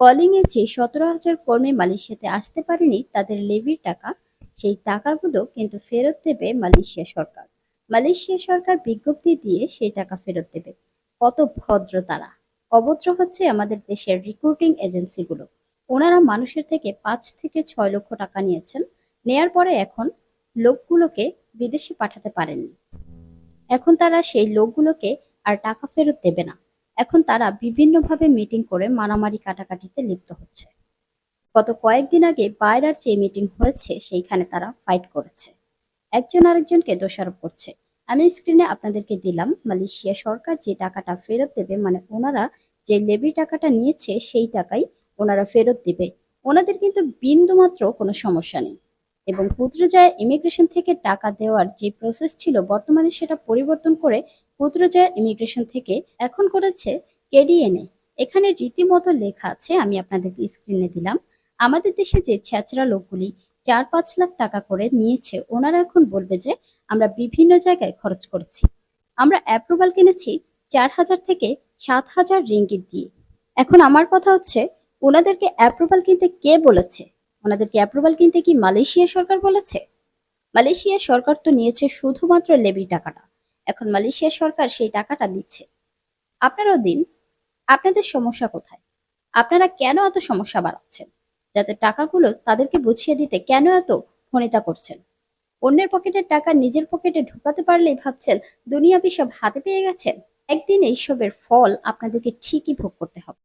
Calling এ যে সতেরো হাজার কর্মী মালয়েশিয়াতে আসতে পারেনি, তাদের লেভির টাকা, সেই টাকাগুলো কিন্তু ফেরত দেবে মালয়েশিয়া সরকার। মালয়েশিয়া সরকার বিজ্ঞপ্তি দিয়ে সেই টাকা ফেরত দেবে। কত ভদ্র তারা। অভদ্র হচ্ছে আমাদের দেশের রিক্রুটিং এজেন্সিগুলো ওনারা মানুষের থেকে পাঁচ থেকে ছয় লক্ষ টাকা নিয়েছেন। নেয়ার পরে এখন লোকগুলোকে বিদেশে পাঠাতে পারেননি। এখন তারা সেই লোকগুলোকে আর টাকা ফেরত দেবে না। এখন তারা বিভিন্নভাবে মিটিং করে মারামারি কাটাকাটিতে লিপ্ত হচ্ছে। গত কয়েকদিন আগে বাইরার যে মিটিং হয়েছে, সেইখানে তারা ফাইট করেছে। একজন আরেকজনকে দোষারোপ করছে। আমি স্ক্রিনে আপনাদেরকে দিলাম, মালয়েশিয়া সরকার যে টাকাটা ফেরত দেবে মানে ওনারা যে লেবি টাকাটা নিয়েছে, সেই টাকাই ওনারা ফেরত দিবে। ওনাদের কিন্তু বিন্দু মাত্র কোনো সমস্যা নেই। এবং পুত্রজয়া ইমিগ্রেশন থেকে টাকা দেওয়ার যে প্রসেস ছিল, বর্তমানে সেটা পরিবর্তন করে পুত্রজয়া ইমিগ্রেশন থেকে এখন করেছে কেডিএনএ এখানে রীতিমতো লেখা আছে, আমি আপনাদের স্ক্রিনে দিলাম। আমাদের দেশে যে ছ্যাচরা লোকগুলি চার পাঁচ লাখ টাকা করে নিয়েছে, ওনারা এখন বলবে যে আমরা বিভিন্ন জায়গায় খরচ করেছি। আমরা অ্যাপ্রুভাল কিনেছি চার হাজার থেকে সাত হাজার রিঙ্গিত দিয়ে। এখন আমার কথা হচ্ছে, ওনাদেরকে অ্যাপ্রুভাল কিনতে কে বলেছে? ওনাদেরকে অ্যাপ্রুভাল কিনতে কি মালয়েশিয়া সরকার বলেছে? মালয়েশিয়া সরকার তো নিয়েছে শুধুমাত্র লেবি টাকাটা। এখন মালয়েশিয়া সরকার সেই টাকাটা দিচ্ছে। আপনারাও দিন। আপনাদের সমস্যা কোথায়? আপনারা কেন এত সমস্যা বাড়াচ্ছেন? যাতে টাকাগুলো তাদেরকে বুঝিয়ে দিতে কেন এত ফণিতা করছেন? অন্যের পকেটের টাকা নিজের পকেটে ঢুকাতে পারলেই ভাবছেন দুনিয়া সব হাতে পেয়ে গেছেন? একদিন এইসবের ফল আপনাদেরকে ঠিকই ভোগ করতে হবে।